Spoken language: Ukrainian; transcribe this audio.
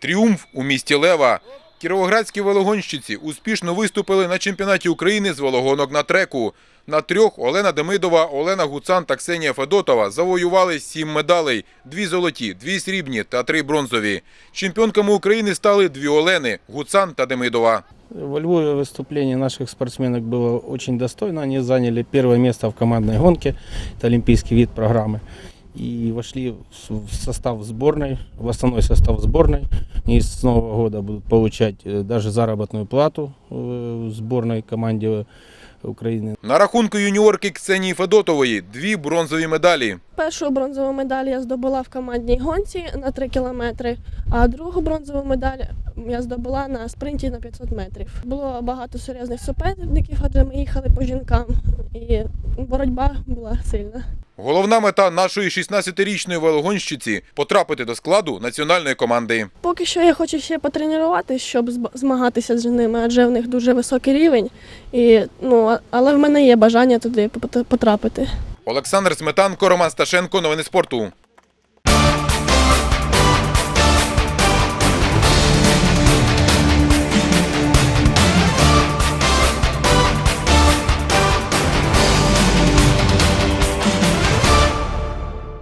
Тріумф у місті Лева. Кіровоградські велогонщиці успішно виступили на чемпіонаті України з велогонок на треку. На трьох Олена Демидова, Олена Гуцан та Ксенія Федотова завоювали сім медалей: дві золоті, дві срібні та три бронзові. Чемпіонками України стали дві Олени Гуцан та Демидова. Во Львове выступление наших спортсменок было очень достойно. Они заняли первое место в командной гонке. Это олимпийский вид программы. И вошли в в состав сборной, в основной состав сборной. И с Нового года будут получать э, даже заработную плату э, в сборной команде э, Украины. На рахунку юніорки Ксенії Федотової дві бронзові медалі. Першу бронзову медаль я здобула в командній гонці на 3 кілометри, а другу бронзову медаль я здобула на спринті на 500 метрів. Було багато серйозних суперників, адже ми їхали по жінкам, і боротьба була сильна. Головна мета нашої 16-річної велогонщиці – потрапити до складу національної команди. Поки що я хочу ще потренуватися, щоб змагатися з ними, адже в них дуже високий рівень. І, ну, але в мене є бажання туди пот- потрапити. Олександр Сметанко, Роман Сташенко. Новини спорту.